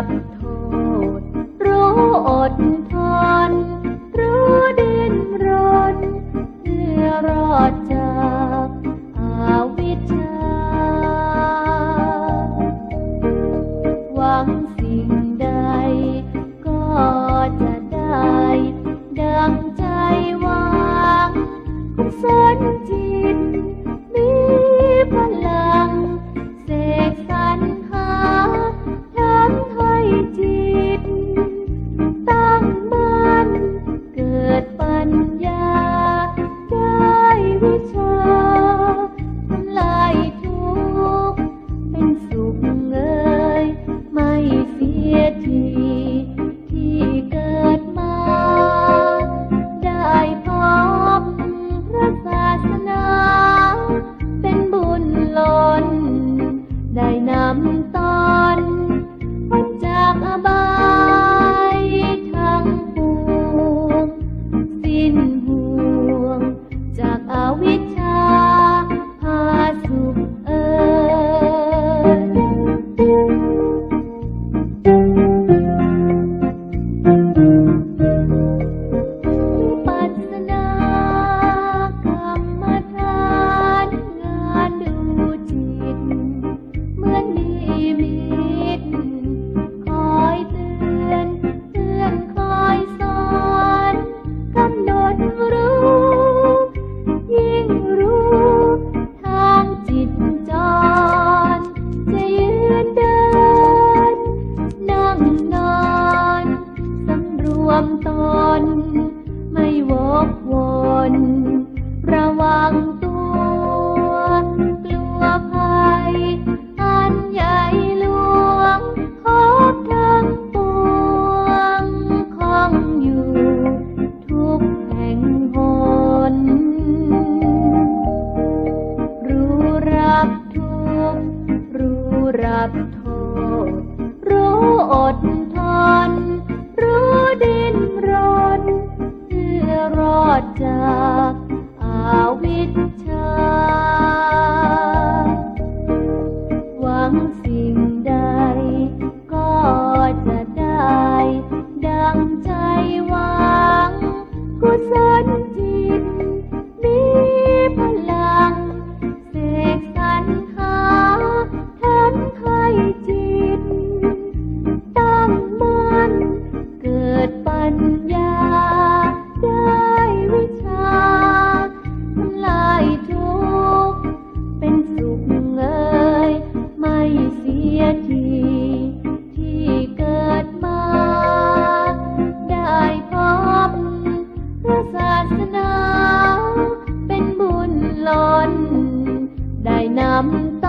ับโทษ รู้อดทน รู้ดินรนเพื่อรอดจากอาวิชชาหวัง กับโทษ รู้อดทน รู้ดินรนเพื่อรอดจากอาวิ I'm.